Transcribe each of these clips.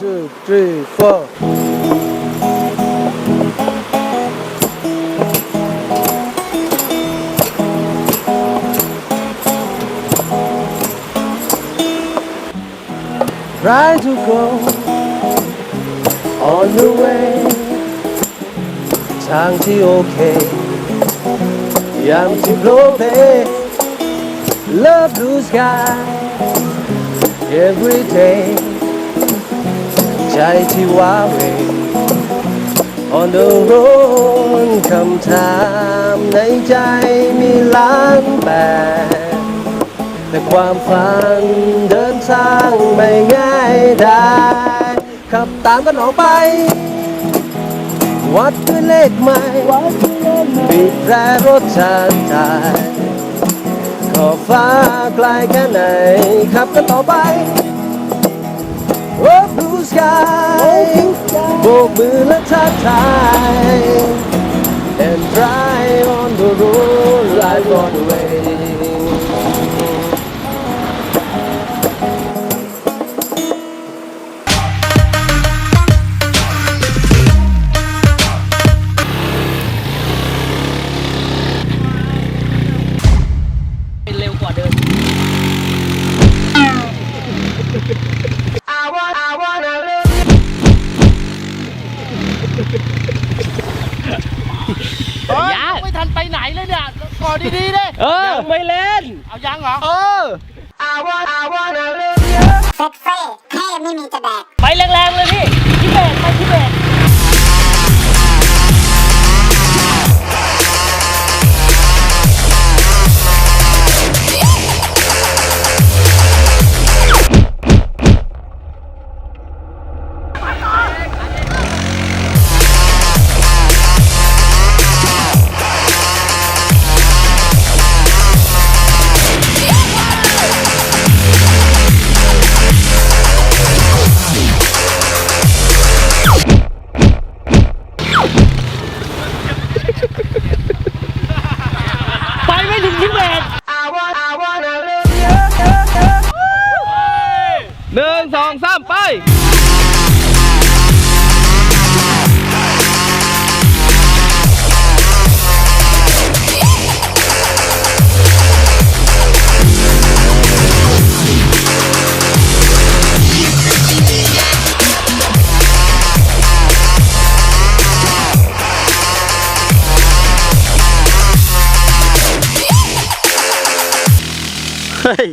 two, three, four. Try to go on the way ทางที่โอเค ยามที่โปรเพ Love blue sky every day ใจที่ว้าเหว On the road คำถามในใจมีล้านแบบแต่ความฝันเดินทางไม่ง่ายได้ขับตามกันออกไป วัดด้วยเลขไม่บีบแรรถชาติใจขอฟ้าไกลแค่ไหนขับกันต่อไป sky โบกมือและทักทาย And drive on the road life on the way สองสามไปเฮ้ย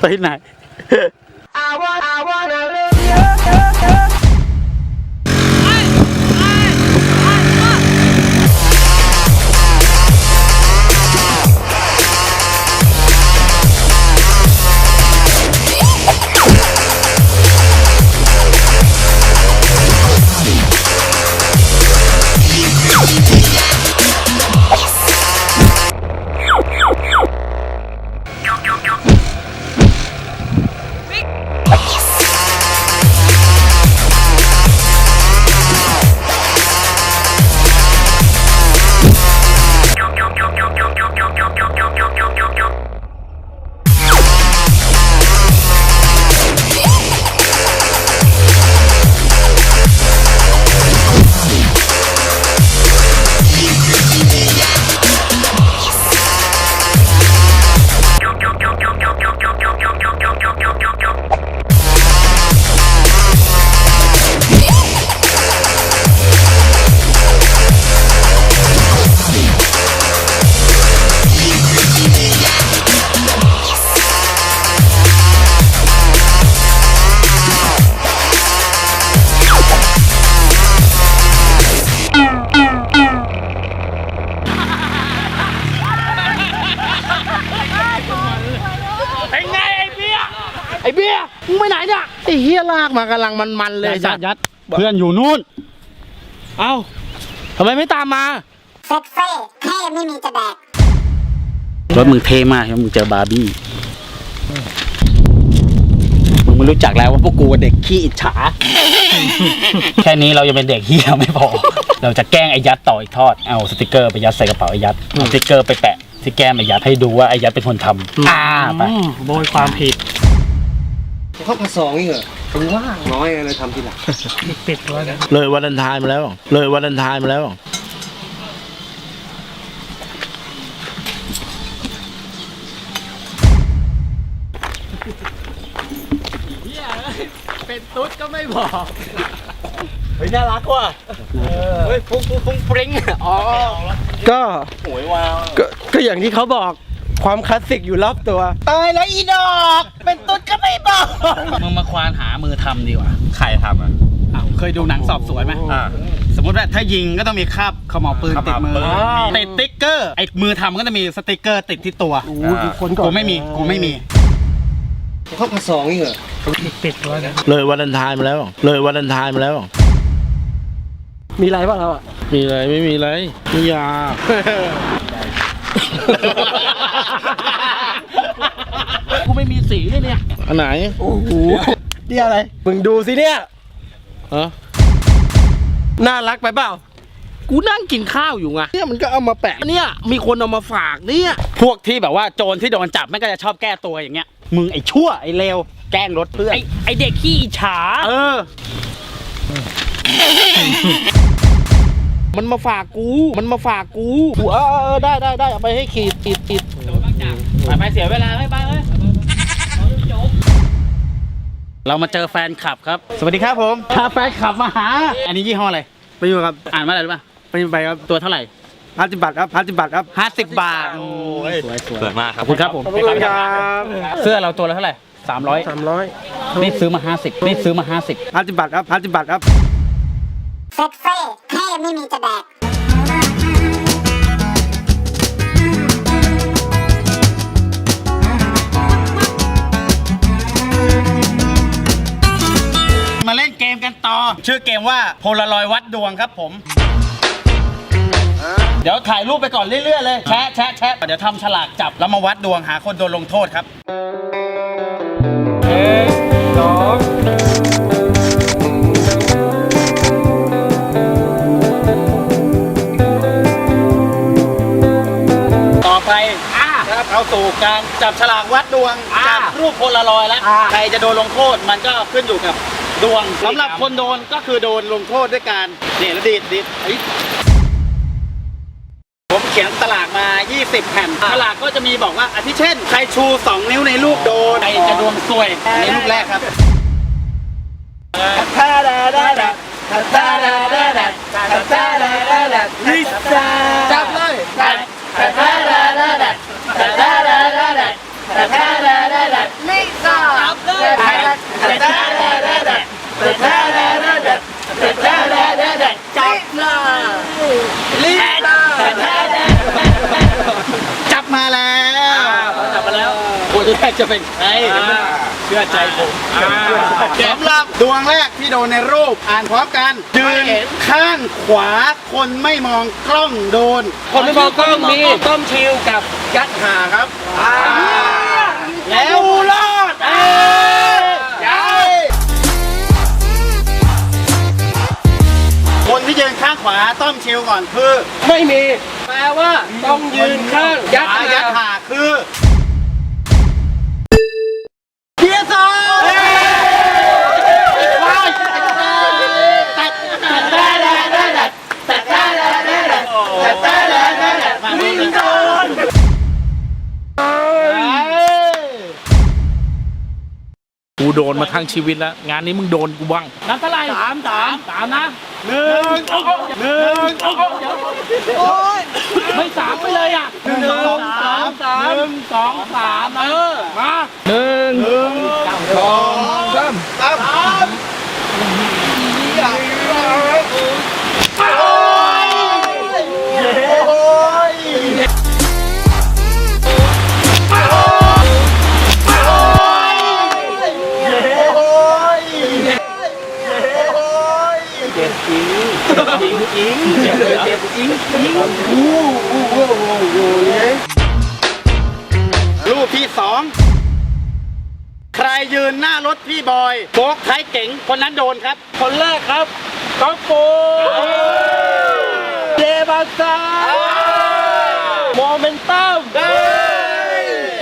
ไปไหนเป็นากมากำลังมันๆเลยยัดยัดเพื่อนอยู่นู่น เอ้าทำไมไม่ตามมาเซ็ตเฟ่แค่ไม่มีจะแดกรถมึงเท่มากใช่ไหมมึงเจอบาร์บี้มึงไม่รู้จักแล้วว่าพวกกูเด็กขี้อิจฉา แค่นี้เราจะเป็นเด็กเฮียไม่พอ เราจะแกล้งไอ้ยัดต่ออีกทอด เอาสติกเกอร์ไปยัดใส่กระเป๋าไอ้ยัดเอาสติกเกอร์ไปแปะที่แก้มไอ้ยัดให้ดูว่าไอ้ยัดเป็นคนทำอ่าไปโบยความผิดเข้ามาสองอีกเหรอ น้อยเลยทำทีหลังเลยวันอันทายมาแล้ว เลยวันอันทายมาแล้ว เป็นตุ๊ดก็ไม่บอก เฮ้ยน่ารักว่ะเฮ้ยฟุ้งฟุ้งฟุ้งฟริ้งอ๋อก็หวยวาว ก็ก็อย่างที่เขาบอก ความคลาสสิกอยู่รอบตัว ตายแล้วอีดอก เป็นตุ๊ดก็ไม่บอก มึงมาควานหามือทำดีกว่า ใครทำอะ อ้าวเคยดูหนังสอบสวนไหมอ่า สมมติว่าถ้ายิงก็ต้องมีคราบขม่าวปืนขติดม่าวมือปืน ติดติ๊กเกอร์ไอ้มือทำก็จะมีสติ๊กเกอร์ติดที่ตัวโอ้ยคนก่อนกูไม่มีกูไม่มีเขากระสองนี่เหรอเลยวันอันทายมาแล้ว เลยวันอันทายมาแล้ว มีอะไรบ้างเราอะมีอะไรไม่มีอะไรมียากู ไม่มีสีเลยเนี่ย อันไหนโอ้โหนี่อะไร มึงดูสิเนี่ยฮะน่ารักไปเปล่า กูนั่งกินข้าวอยู่ไงเนี่ยมันก็เอามาแปะเนี่ย มีคนเอามาฝากเนี่ยพวกที่แบบว่าโจรที่โดนจับแม่งก็จะชอบแก้ตัวอย่างเงี้ย มึงไอ้ชั่วไอ้เลวแกล้งรถเพื่อนไอไอเด็กขี้อิจฉา เออ มันมาฝากกู มันมาฝากกูกูเออเออเออได้ได้ได้เอาไปให้ขีดขีดขีดไปไปเสียเวลาไม่ไปเลยเรามาเจอแฟนคลับครับ สวัสดีครับผมพาแฟนคลับมาหา อันนี้ยี่ห้ออะไร ไปอยู่ครับอ่านว่าอะไรรู้ป่ะไปไปครับตัวเท่าไหร่ห้าสิบบาทครับห้าสิบบาทครับห้าสิบบาทโอ้ยสวยสวยสวยมากครับขอบคุณครับผมขอบคุณครับเสื้อเราตัวละเท่าไหร่สามร้อยสามร้อยนี่ซื้อมาห้าสิบนี่ซื้อมาห้าสิบห้าสิบบาทครับห้าสิบบาทครับ เฟ็ดเฟ่เท่ไม่มีจะแดกมาเล่นเกมกันต่อ ชื่อเกมว่าโพลารอยวัดดวงครับผม เดี๋ยวถ่ายรูปไปก่อนเรื่อยๆเลย แชะแชะแชะเดี๋ยวทำฉลากจับ แล้วมาวัดดวงหาคนโดนลงโทษครับต่อ เอาสู่การจับฉลากวัดดวงจับรูปโพลารอยด์แล้วใครจะโดนลงโทษมันก็ขึ้นอยู่กับดวงสำหรับคนโดนก็คือโดนลงโทษด้วยการเนี่ยแล้วดีดดีดเฮ้ยผมเขียนตลากมา 20 แผ่นตลากก็จะมีบอกว่าอาทิเช่น ใครชู 2 นิ้วในลูกโดนใครจะดวงซวยอันนี้ลูกแรกครับลิซ่าจับเลย จับมาแล้วจับมาแล้วคนแรกจะเป็นใครเชื่อใจผมสำหรับดวงแรกที่โดนในรูปอ่านพร้อมกันยืนข้างขวาคนไม่มองกล้องโดน คนไม่บองกก็มีต้มชิวกับยัดหาครับ แล้วรอดเอ้ยคนที่ยืนข้างขวาต้อมชิวก่อนคือ ไม่มี แปลว่าต้องยืนข้างยัดอาหายัดหาคือ โดนมาทั้งชีวิตแล้ว งานนี้มึงโดนกูบ้างนับเท่าไหร่สามสามสามนะหนึ่งหนึ่งไม่สามไปเลยอะหนึ่งสองสามสามหนึ่งสองสามเออมาหนึ่งสองสามสาม รูปที่สอง ใครยืนหน้ารถพี่บอยโบกท้ายเก๋งคนนั้นโดนครับ คนแรกครับก๊อฟโฟเจบาซาโมเมนตัม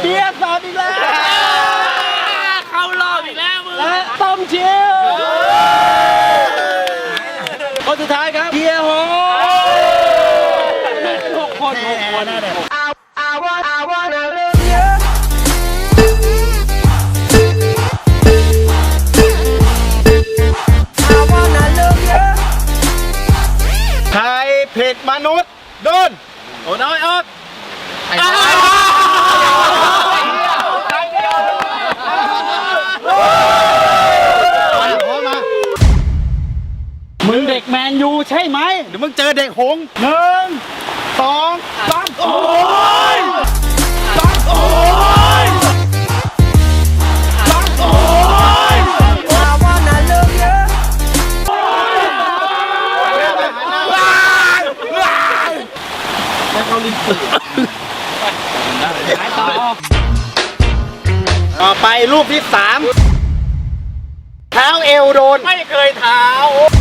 เบียร์สอนอีกแล้วเข้ารอบอีกแล้วมึงและต้อมชิว ด็กแมนยูใช่ไหมเดี๋ยวมึงเจอเด็กหงส์หนึ่งสองสามโอ้ยสามโอ้ยสามโอ้ยต่อไปรูปที่สามเท้าเอวโดน ไม่เคยเท้าร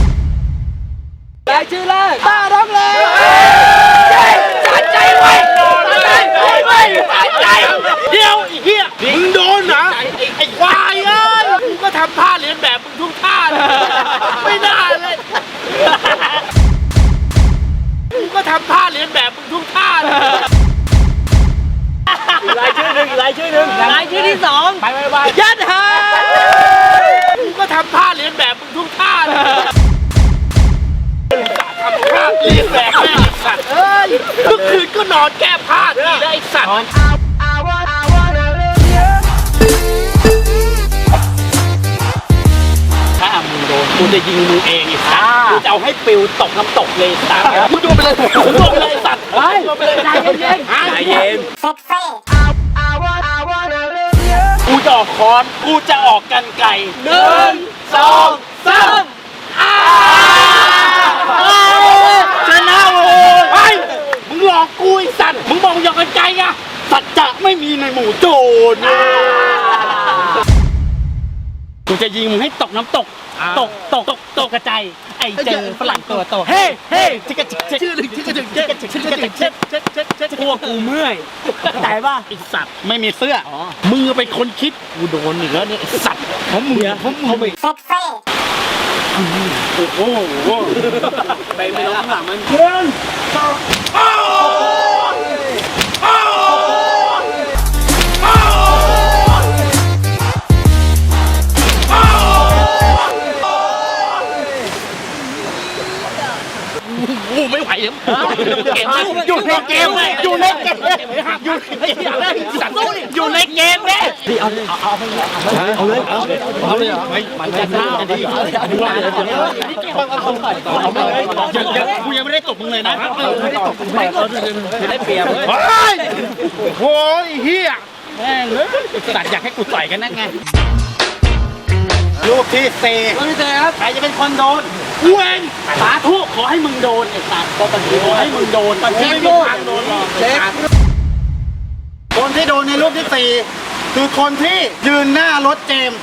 ายชื่อแรกต้าร้องเลยตัดใจไว้ตัดใจไว้ตัดใจเดี๋ยวไอ้เหี้ยมึงโดนนะไอ้ไอ้ควายเอ้ยกูก็ทำท่าเรียนแบบ ก็นอนแก้ผ้าทีนะไอ้สัตว์ ถ้ามึงโดนกูจะยิงมึงเองไอ้สัตว์กูจะเอาให้ปิวตกน้ำตกเลยไอ้สัตว์มึงโดนไปเลยมึงโดนไปเลยไอ้สัตว์ไปโดนไปเลยใจเย็นๆใจเย็นเซ็ตเฟ่กูจะออกคอน กูจะออกกันไก่หนึ่งสองสามชนะโว้ย ไปมึงหล อกกูไอ้สัตว์ มึงบอกมึงอยากกันไก่ไงสัจจะไม่มีในหมู่โจรกูจะยิงมึงให้ตกน้ำตก ตกตกตกตกกระจายไอ้เจอฝรั่งตัวโตเฮ้เฮ้ชิกกะชิกชื่อหนึ่งชิกกะชิกชิกกะชิกชิกกะชิกเช็ดเช็ดเช็ดเช็ดพวกกูเมื่อยใจป่ะไอ้สัตว์ไม่มีเสื้ออมึงเป็นคนคิดกูโดนอีกแล้วเนี่ยไอ้สัตว์ผมมึงผมมึงเซ็ตเฟ่โอ้โห ไปไม่ร้องหลังมันกูไม่ไห วแล้วเกมอยู่ในเกมอยู่ในเกมอยู่ในเกมสัตว์อยู่ในเกมเนี่ยเอาเลยเอาเลยเอาเลยเหรอมันจะน่าดียังยังกูยังไม่ได้ตบมึงเลยนะไม่ได้ตกไม่ได้เปรียบเลยเฮ้ยโอ้ยเฮียแม่งเลยสัตว์อยากให้กูต่อยกันนั่นไงรูปที่สี่พี่เต้ครับใครจะเป็นคนโดน กูเองสาธุขอให้มึงโดนไอ้สัตว์ก็ปัญหาขอให้มึงโดนมันไม่มีทางโดนหรอกเช็คคนที่โดนในรูปที่สี่คือคนที่ยืนหน้ารถเจมส์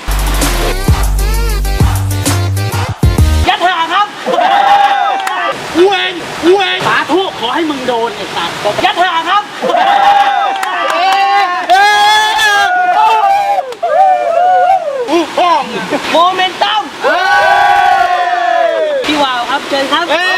ยัดหาครับกูเองกูเองสาธุขอให้มึงโดนไอ้สัตว์ยัดหาครับอู้ห้องโมเมนตัมพี่วาว ครับ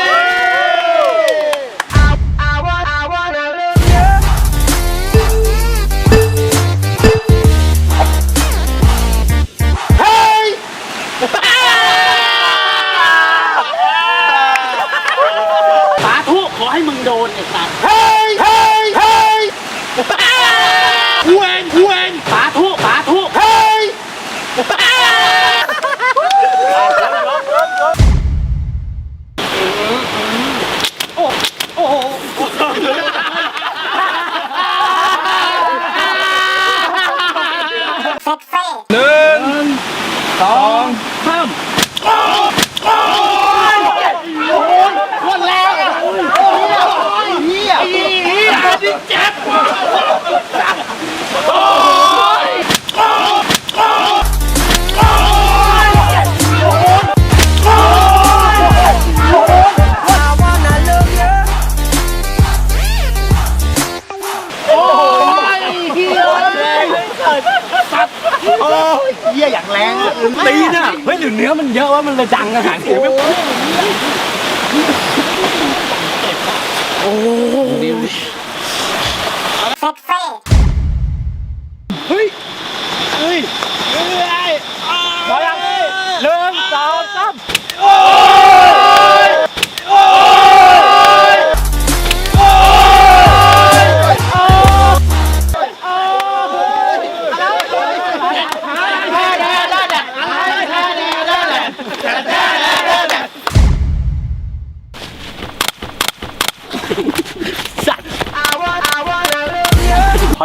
โอ้ยเฮียอย่างแรงตีน่ะเฮ้ยหรือเนื้อมันเยอะว่ามันเลยดังอาหารเสียไม่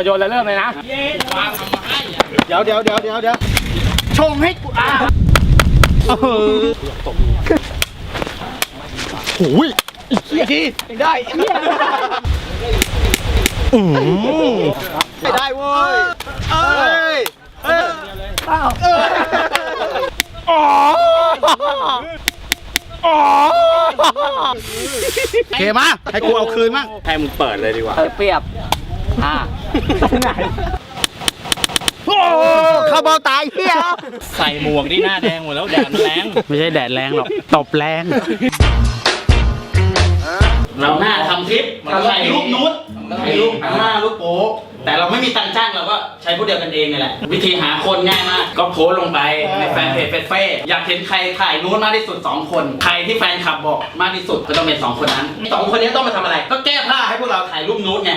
โยนแล้วเริ่มเลยนะเดี๋ยวเดี๋ยวเดี๋ยวเดี๋ยวเดี๋ยวชงให้กูอะโอ้ยอีกทีได้อืมไม่ได้เว้ยเอ้ยเอ้ยเอ้ยอ๋ออ๋อโอเคมาให้กูเอาคืนมั่งให้มึงเปิดเลยดีกว่าเปรียบอ่า โอ้เข้าเบ้าตายเฮียใส่หมวกนี่หน้าแดงหมดแล้วแดดมันแรง ไม่ใช่แดดแรงหรอก ตบแรง เราหน้าทำทริปเราถ่ายรูปนุชถ่ายรูปหน้ารูปโป๊ะแต่เราไม่มีตังค์จ้างเราก็ใช้พวกเดียวกันเองนี่แหละ วิธีหาคนง่ายมาก ก็โพสต์ลงไปในแฟนเพจเฟซเฟ่อยากเห็นใครถ่ายนู้นมากที่สุด 2 คน ใครที่แฟนคลับบอกมากที่สุดก็ต้องเป็น 2 คนนั้นสองคนนี้ต้องมาทำอะไร ก็แก้ผ้าให้พวกเราถ่ายรูปนู้นไง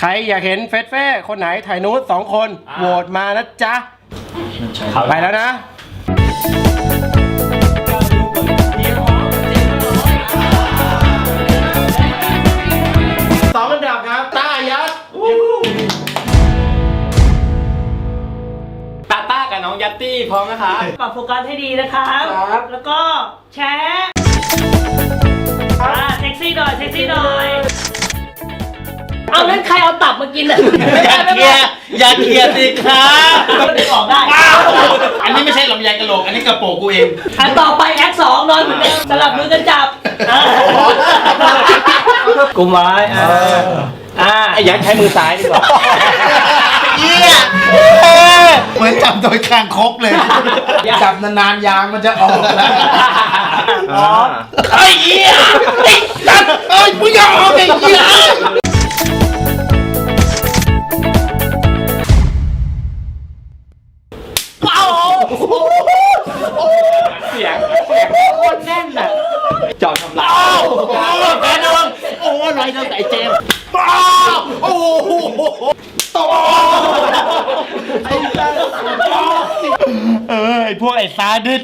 ใครอยากเห็นเฟสเฟ่คนไหนถ่ายนูดสองคนโหวตมานะจ๊ะ ไปแล้วนะ สองอันดับครับต้ายักษ์ตาต้ากับน้องยัตตี้พร้อมนะคะ ปรับโฟกัสให้ดีนะครับแล้วก็แชร์ เอางั้นใครเอาตับมากินอะอย่าเคลียร์อย่าเคลียร์สิครับมันดึงออกได้อันนี้ไม่ใช่ลำไยกระโหลก อันนี้กระโปรงกูเอง อันต่อไปแอคสองนอนเหมือนเดิมสลับมือกันจับอ่ากุมไว้อ่าอ่าไอ้ยักษ์ใช้มือซ้ายดีกว่าเยี่ยเหมือนจับโดยคางคกเลย จับนานๆยางมันจะออกแล้วพร้อมไอ้เหี้ยไอ้สัตว์เอ้ยมึงอย่าออกไอ้เหี้ย สียงเสียงโคตรแน่นอะจอดทำลายโอ้โหแพ้นอนโอ้ไรตั้งแต่เจมส์โอ้โหตบเออไอพวกไอ้ซาดิส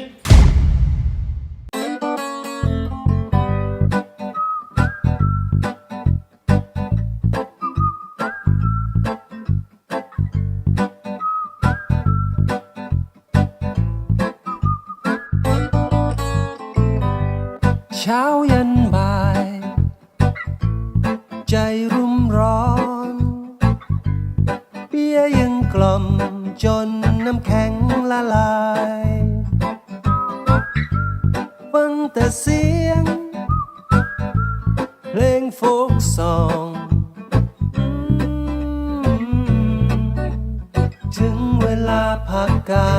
ถึงเวลาพักกา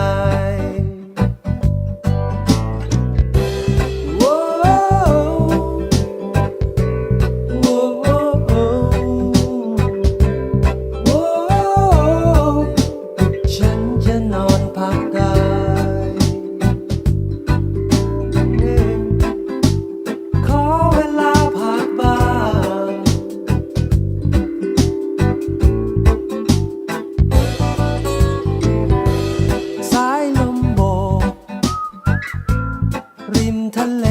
ย ริมทะเล